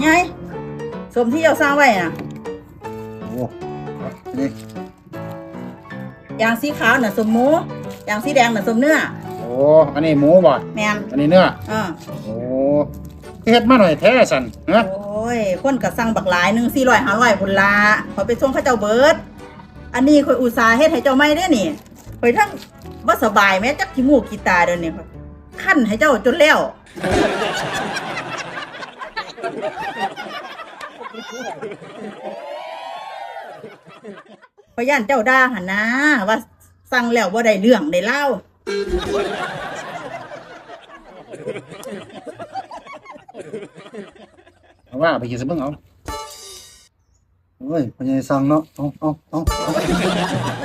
ยังไงสมที่เจ้าสร้างไว้น่ะโอ้นี่อย่างสีขาวน่ะสมหมูอย่างสีแดงน่ะสมเนื้อโอ้อันนี้หมูบ่แมนอันนี้เนื้ออ่าโอ้เฮ็ดมาหน่อยแท้สันฮะโอ้ยคนก็สั่งบักหลายหนึ่งสี่ร้อยห้าร้อยบุญลาขอยไปส่งเข้าเจ้าเบิดอันนี้ข่อยอุตส่าห์เฮ็ดให้เจ้าไม่ได้นี่ข่อยทั้งบ่สบายแม้จักขี้มูกขี้ตาเดี๋ยวนี้ข่อยขั้นให้เจ้าจนแล้ว พยานเจ้าด่าหันนะว่าสั่งแล้วว่าได้เรื่องได้เล่าเอาว่าไปกินซะเบิ่งเอาโอ้ยพญายสั่งเนาะเอาเอาเอาเอา